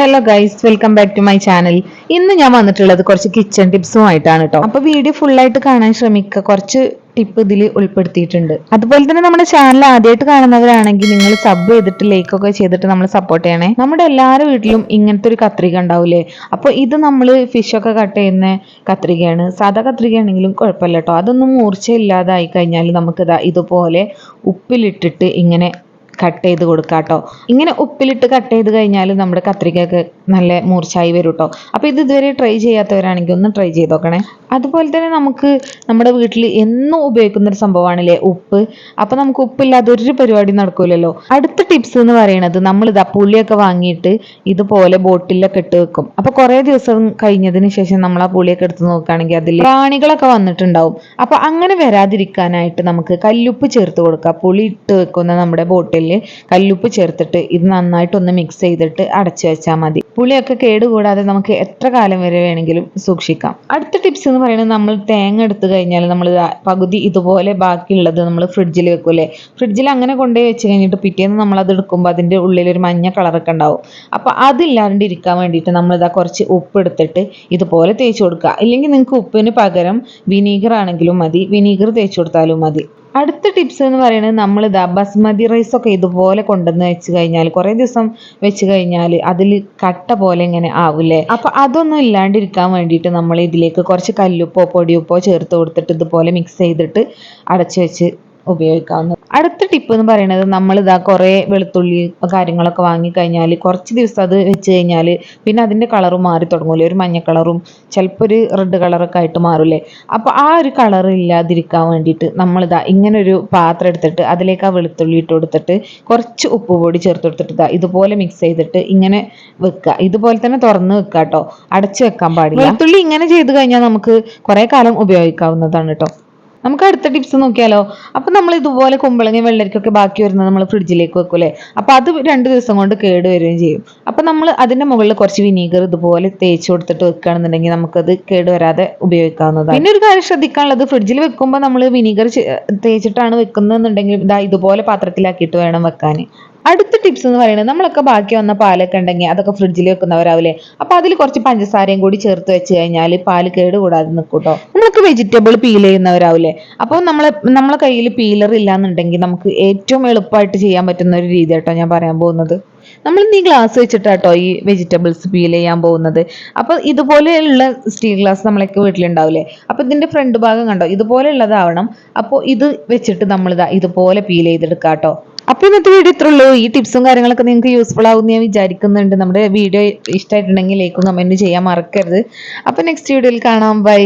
Hello guys welcome back to my channel ഇന്ന് ഞാൻ വന്നിട്ടുള്ളത് കുറച്ച് കിച്ചൺ ടിപ്സും ആയിട്ടാണ് കേട്ടോ അപ്പൊ വീഡിയോ ഫുൾ ആയിട്ട് കാണാൻ ശ്രമിക്കുക കുറച്ച് ടിപ്പ് ഇതിൽ ഉൾപ്പെടുത്തിയിട്ടുണ്ട്. അതുപോലെ തന്നെ നമ്മുടെ ചാനൽ ആദ്യമായിട്ട് കാണുന്നവരാണെങ്കിൽ നിങ്ങൾ സബ് ചെയ്തിട്ട് ലൈക്ക് ഒക്കെ ചെയ്തിട്ട് നമ്മൾ സപ്പോർട്ട് ചെയ്യണേ. നമ്മുടെ എല്ലാവരുടെ വീട്ടിലും ഇങ്ങനത്തെ ഒരു കത്രിക ഉണ്ടാവില്ലേ അപ്പോൾ ഇത് നമ്മൾ ഫിഷ് ഒക്കെ കട്ട് ചെയ്യുന്ന കത്രികയാണ്. സാധാ കത്രികയാണെങ്കിലും കുഴപ്പമില്ല കേട്ടോ അതൊന്നും മൂർച്ചയില്ലാതായി കഴിഞ്ഞാൽ നമുക്കിതാ ഇതുപോലെ ഉപ്പിലിട്ടിട്ട് ഇങ്ങനെ കട്ട് ചെയ്ത് കൊടുക്കുക കേട്ടോ ഇങ്ങനെ ഉപ്പിലിട്ട് കട്ട് ചെയ്ത് കഴിഞ്ഞാൽ നമ്മുടെ കത്രികയൊക്കെ നല്ല മൂർച്ചായി വരും കേട്ടോ അപ്പോൾ ഇത് ഇതുവരെ ട്രൈ ചെയ്യാത്തവരാണെങ്കിൽ ഒന്ന് ട്രൈ ചെയ്ത് നോക്കണേ. അതുപോലെ തന്നെ നമുക്ക് നമ്മുടെ വീട്ടിൽ എന്നും ഉപയോഗിക്കുന്ന ഒരു സംഭവമാണല്ലേ ഉപ്പ്. അപ്പോൾ നമുക്ക് ഉപ്പില്ലാതെ ഒരു പരിപാടി നടക്കൂലല്ലോ. അടുത്ത ടിപ്സ് എന്ന് പറയുന്നത് നമ്മളിതാ പുളിയൊക്കെ വാങ്ങിയിട്ട് ഇതുപോലെ ബോട്ടിലൊക്കെ ഇട്ട് വെക്കും. അപ്പോൾ കുറേ ദിവസം കഴിഞ്ഞതിന് ശേഷം നമ്മൾ ആ പുളിയൊക്കെ എടുത്ത് നോക്കുകയാണെങ്കിൽ അതിൽ പ്രാണികളൊക്കെ വന്നിട്ടുണ്ടാവും. അപ്പോൾ അങ്ങനെ വരാതിരിക്കാനായിട്ട് നമുക്ക് കല്ലുപ്പ് ചേർത്ത് കൊടുക്കുക പുളി ഇട്ട് വെക്കുന്ന നമ്മുടെ കല്ലുപ്പ് ചേർത്തിട്ട് ഇത് നന്നായിട്ടൊന്ന് മിക്സ് ചെയ്തിട്ട് അടച്ചു വെച്ചാൽ മതി. പുളിയൊക്കെ കേടുകൂടാതെ നമുക്ക് എത്ര കാലം വരെ വേണമെങ്കിലും സൂക്ഷിക്കാം. അടുത്ത ടിപ്സ് എന്ന് പറയുന്നത് നമ്മൾ തേങ്ങ എടുത്തു കഴിഞ്ഞാൽ നമ്മൾ പകുതി ഇതുപോലെ ബാക്കിയുള്ളത് നമ്മൾ ഫ്രിഡ്ജിൽ വെക്കൂലേ ഫ്രിഡ്ജിൽ അങ്ങനെ കൊണ്ടുപോയി വെച്ച് കഴിഞ്ഞിട്ട് പിറ്റേന്ന് നമ്മൾ അത് എടുക്കുമ്പോൾ അതിന്റെ ഉള്ളിൽ ഒരു മഞ്ഞ കളറൊക്കെ ഉണ്ടാവും. അപ്പോൾ അതില്ലാണ്ടിരിക്കാൻ വേണ്ടിയിട്ട് നമ്മളിതാ കുറച്ച് ഉപ്പ് എടുത്തിട്ട് ഇതുപോലെ തേച്ച് കൊടുക്കുക. ഇല്ലെങ്കിൽ നിങ്ങൾക്ക് ഉപ്പിന് പകരം വിനീഗർ ആണെങ്കിലും മതി. വിനീഗർ തേച്ച് കൊടുത്താലും മതി. അടുത്ത ടിപ്സ് എന്ന് പറയുന്നത് നമ്മൾ ഇതാ ബസ്മതി റൈസ് ഒക്കെ ഇതുപോലെ കൊണ്ടുവന്ന് വെച്ച് കഴിഞ്ഞാൽ കുറേ ദിവസം വെച്ച് കഴിഞ്ഞാൽ അതിൽ കട്ട പോലെ ഇങ്ങനെ ആവില്ലേ? അപ്പൊ അതൊന്നും ഇല്ലാണ്ടിരിക്കാൻ വേണ്ടിയിട്ട് നമ്മൾ ഇതിലേക്ക് കുറച്ച് കല്ലുപ്പോ പൊടിയുപ്പോ ചേർത്ത് കൊടുത്തിട്ട് ഇതുപോലെ മിക്സ് ചെയ്തിട്ട് അടച്ചു വെച്ച് ഉപയോഗിക്കാവുന്നത് അടുത്ത ടിപ്പ് എന്ന് പറയുന്നത് നമ്മൾ ഇതാ കുറേ വെളുത്തുള്ളി കാര്യങ്ങളൊക്കെ വാങ്ങിക്കഴിഞ്ഞാൽ കുറച്ച് ദിവസം അത് വെച്ച് കഴിഞ്ഞാൽ പിന്നെ അതിന്റെ കളറ് മാറി തുടങ്ങൂലേ ഒരു മഞ്ഞ കളറും ചിലപ്പോൾ ഒരു റെഡ് കളറൊക്കെ ആയിട്ട് മാറൂലേ അപ്പോൾ ആ ഒരു കളർ ഇല്ലാതിരിക്കാൻ വേണ്ടിയിട്ട് നമ്മളിതാ ഇങ്ങനൊരു പാത്രം എടുത്തിട്ട് അതിലേക്ക് ആ വെളുത്തുള്ളി ഇട്ട് കൊടുത്തിട്ട് കുറച്ച് ഉപ്പ് പൊടി ചേർത്ത് കൊടുത്തിട്ട് ഇതാ ഇതുപോലെ മിക്സ് ചെയ്തിട്ട് ഇങ്ങനെ വെക്കുക. ഇതുപോലെ തന്നെ തുറന്ന് വെക്കുക കേട്ടോ. അടച്ചു വെക്കാൻ പാടില്ല. വെളുത്തുള്ളി ഇങ്ങനെ ചെയ്ത് കഴിഞ്ഞാൽ നമുക്ക് കുറേ കാലം ഉപയോഗിക്കാവുന്നതാണ് കേട്ടോ. നമുക്ക് അടുത്ത ടിപ്സ് നോക്കിയാലോ? അപ്പം നമ്മൾ ഇതുപോലെ കുമ്പളങ്ങി വെള്ളരിക്കൊക്കെ ബാക്കി വരുന്നത് നമ്മൾ ഫ്രിഡ്ജിലേക്ക് വെക്കൂലേ അപ്പം അത് രണ്ട് ദിവസം കൊണ്ട് കേട് വരികയും ചെയ്യും. അപ്പം നമ്മൾ അതിന്റെ മുകളിൽ കുറച്ച് വിനീഗർ ഇതുപോലെ തേച്ച് കൊടുത്തിട്ട് വെക്കുകയാണെന്നുണ്ടെങ്കിൽ നമുക്കത് കേട് വരാതെ ഉപയോഗിക്കാവുന്നതാണ്. പിന്നെ ഒരു കാര്യം ശ്രദ്ധിക്കാനുള്ളത് ഫ്രിഡ്ജിൽ വെക്കുമ്പോൾ നമ്മൾ വിനീഗർ തേച്ചിട്ടാണ് വെക്കുന്നതെന്നുണ്ടെങ്കിൽ ഇതാ ഇതുപോലെ പാത്രത്തിലാക്കിയിട്ട് വേണം വെക്കാൻ. അടുത്ത ടിപ്സ് എന്ന് പറയുന്നത് നമ്മളൊക്കെ ബാക്കി വന്ന പാലൊക്കെ ഉണ്ടെങ്കിൽ അതൊക്കെ ഫ്രിഡ്ജിൽ വെക്കുന്നവരാവില്ലേ? അപ്പൊ അതിൽ കുറച്ച് പഞ്ചസാരയും കൂടി ചേർത്ത് വെച്ച് കഴിഞ്ഞാൽ പാൽ കേട് കൂടാതെ നിൽക്കും കേട്ടോ നമ്മളൊക്കെ വെജിറ്റബിൾ പീൽ ചെയ്യുന്നവരാവില്ലേ? അപ്പോൾ നമ്മളെ നമ്മളെ കയ്യിൽ പീലർ ഇല്ലാന്നുണ്ടെങ്കിൽ നമുക്ക് ഏറ്റവും എളുപ്പമായിട്ട് ചെയ്യാൻ പറ്റുന്ന ഒരു രീതി കേട്ടോ ഞാൻ പറയാൻ പോകുന്നത്. നമ്മൾ ഈ ഗ്ലാസ് വെച്ചിട്ടാട്ടോ ഈ വെജിറ്റബിൾസ് പീൽ ചെയ്യാൻ പോകുന്നത്. അപ്പോൾ ഇതുപോലെയുള്ള സ്റ്റീൽ ഗ്ലാസ് നമ്മളൊക്കെ വീട്ടിലുണ്ടാവില്ലേ? അപ്പോൾ ഇതിന്റെ ഫ്രണ്ട് ഭാഗം കണ്ടോ? ഇതുപോലെയുള്ളതാവണം അപ്പോൾ ഇത് വെച്ചിട്ട് നമ്മൾ ഇതാ ഇതുപോലെ പീൽ ചെയ്തെടുക്കാം കേട്ടോ അപ്പോൾ ഇന്നത്തെ വീഡിയോ ഇത്രേ ഉള്ളൂ. ഈ ടിപ്സും കാര്യങ്ങളൊക്കെ നിങ്ങൾക്ക് യൂസ്ഫുൾ ആവും ഞാൻ വിചാരിക്കുന്നുണ്ട്. നമ്മുടെ വീഡിയോ ഇഷ്ടമായിട്ടുണ്ടെങ്കിൽ ലൈക്കും കമന്റ് ചെയ്യാൻ മറക്കരുത്. അപ്പൊ നെക്സ്റ്റ് വീഡിയോയിൽ കാണാം. ബൈ